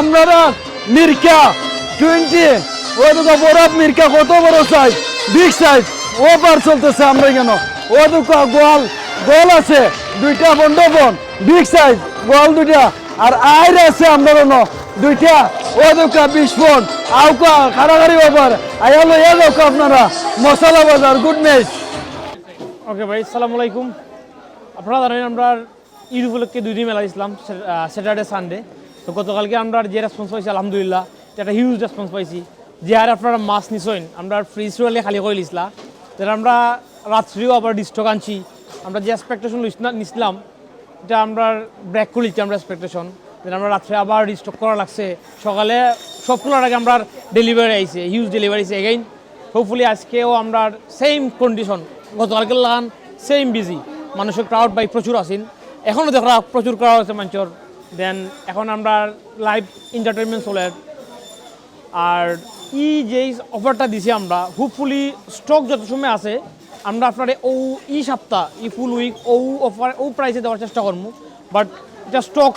আপনারা মির্কা। টোয়েন্টি। ওই দুটো বরফ মির্কা, কত বড় সাইজ বিগ সাইজ ও পার চলতেছে আমরা কেন ও দুটো গোয়াল গোল আছে। দুইটা বন্ধবন বিগ সাইজ গোয়াল দুইটা। আর আইর আছে আমরা দুইটা। ও দুটা বিশ ফোন আউকা খাড়াখাড়ি ওভার আয়ালো এ লোক আপনারা। মশলা বাজার গুড নাইট ওকে ভাই সালাম আলাইকুম। আপনারা জানেন আমরা ঈদ উপলক্ষে দুই দিন মেলা দিয়েছিলাম স্যাটারডে সানডে তো গতকালকে আমরা যে রেসপন্স পাইছি, আলহামদুলিল্লাহ একটা হিউজ রেসপন্স পাইছি। যে আর আপনারা মাছ নিছেন আমরা ফ্রিজ রোলে খালি করে লিসলা তাহলে আমরা রাত্রিও আবার ডিস্টক আনছি। আমরা যে এক্সপেকটেশন নিছিলাম, এটা আমরা ব্রেক করে লিছি আমরা এক্সপেকটেশন দেন আমরা রাত্রে আবার রিস্টক করা লাগছে। সকালে সব খোলার আগে আমরা ডেলিভারি আইছে হিউজ ডেলিভারি আইছে এগেইন হোপফুলি আজকেও আমরা সেম কন্ডিশন গতকালকে লাগান সেম বিজি মানুষের ক্রাউড বাই প্রচুর আসেন এখনও দেখা প্রচুর ক্রাউড আছে, মানুষের। দেন এখন আমরা লাইভ এন্টারটেনমেন্ট চলে। আর ই যে অফারটা দিছি আমরা হোপফুলি স্টক যত সময় আছে, আমরা আপনার ও ই সপ্তাহ, ই ফুল উইক ও অফার ও প্রাইসে দেওয়ার চেষ্টা করব। বাট এটা স্টক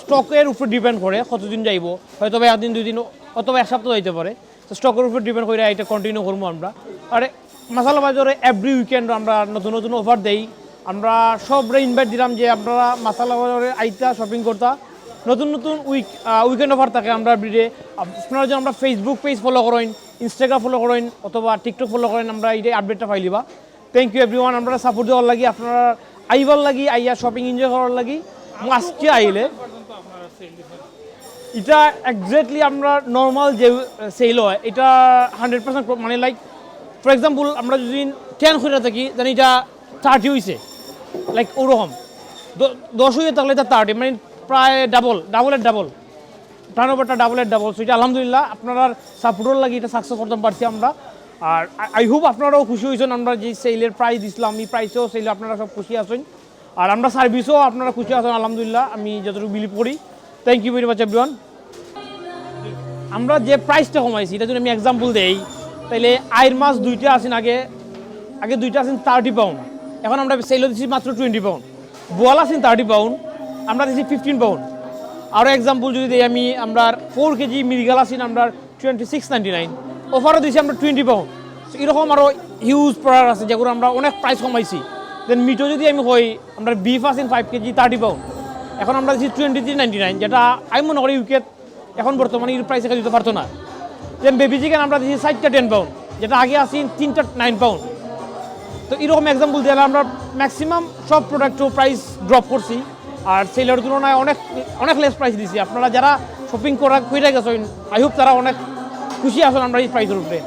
স্টকের উপর ডিপেন্ড করে কতদিন যাইব। হয়তো বা একদিন, দুই দিন, অথবা এক সপ্তাহ যাইতে পারে। তো স্টকের উপর ডিপেন্ড করে এটা কন্টিনিউ করব আমরা। আর মশালা বাজারে এভরি উইকেন্ড আমরা নতুন নতুন অফার দেই। আমরা সবরে ইনভাইট দিলাম যে আপনারা মশালা বাজারে আইতা শপিং করতা। নতুন নতুন উইক উইকেন্ড অফার থাকে আমরা বিডে আপনারা যদি আমরা ফেসবুক পেজ ফলো করেন ইনস্টাগ্রাম ফলো করেন, অথবা টিকটক ফলো করেন, আমরা এই আপডেটটা পাইলিবা থ্যাংক ইউ এভরি ওয়ান আমরা সাপোর্ট দেওয়ার লাগি, আপনারা আইবার লাগি, আইয়া শপিং এনজয় করার লাগি। আজকে আইলে, এটা এক্স্যাক্টলি আমরা নর্মাল যে সেল হয়, এটা হান্ড্রেড পার্সেন্ট মানে লাইক ফর এক্সাম্পল আমরা যদি টেন হয়ে থাকি জানি এটা থার্টি হয়েছে লাইক ওরকম দশ হয়ে থাকলে এটা থার্টি মানে প্রায় ডাবল ডাবলের ডাবল টার্ন ওভারটা ডাবলের ডাবল সেটা আলহামদুলিল্লাহ, আপনারা সাপোর্টের লাগে এটা সাকসেস করতে পারছি আমরা। আর আই হোপ আপনারাও খুশি হয়েছেন, আমরা যে সেলের প্রাইস দিছিলাম, এই প্রাইসেও সেলে আপনারা সব খুশি আছেন। আর আমরা সার্ভিসও আপনারা খুশি আছেন, আলহামদুলিল্লাহ, আমি যতটুকু বিলিভ করি। Thank you very much everyone আমরা যে প্রাইসটা কমাইছি এটা যদি আমি এক্সাম্পল দেই। তাইলে আয়ের মাছ দুইটা আছেন আগে আগে দুইটা আছেন থার্টি পাউন্ড এখন আমরা সেল দিচ্ছি মাত্র টোয়েন্টি পাউন্ড বোয়াল আছেন থার্টি পাউন্ড আমরা দিচ্ছি ফিফটিন পাউন্ড আরও এক্সাম্পল যদি দিই, আমি আমরা ফোর কেজি মিরিগাল আছেন আমরা টোয়েন্টি সিক্স নাইনটি নাইন অফারও দিচ্ছি আমরা টোয়েন্টি পাউন্ড এরকম আরও হিউজ প্রোডাক্ট আছে, যেগুলো আমরা অনেক প্রাইস কমাইছি। দেন মিটও যদি আমি হই আমরা বিফ আছেন ফাইভ কেজি থার্টি পাউন্ড এখন আমরা দিচ্ছি টোয়েন্টি থ্রি নাইনটি নাইন যেটা আমি মনে করি ইউকে এখন বর্তমানে এর প্রাইস দিতে পারতো না। যেন বেবি চিকেন আমরা দিচ্ছি সাইডটা টেন পাউন্ড যেটা আগে আসি তিনটা নাইন পাউন্ড তো এরকম এক্সাম্পল দিলে আমরা ম্যাক্সিমাম সব প্রোডাক্টও প্রাইস ড্রপ করছি। আর সেলের তুলনায় অনেক অনেক লেস প্রাইস দিছি। আপনারা যারা শপিং করা, কইরা গেছেন আই হোপ তারা অনেক খুশি আছেন আমরা এই প্রাইসের উপরে।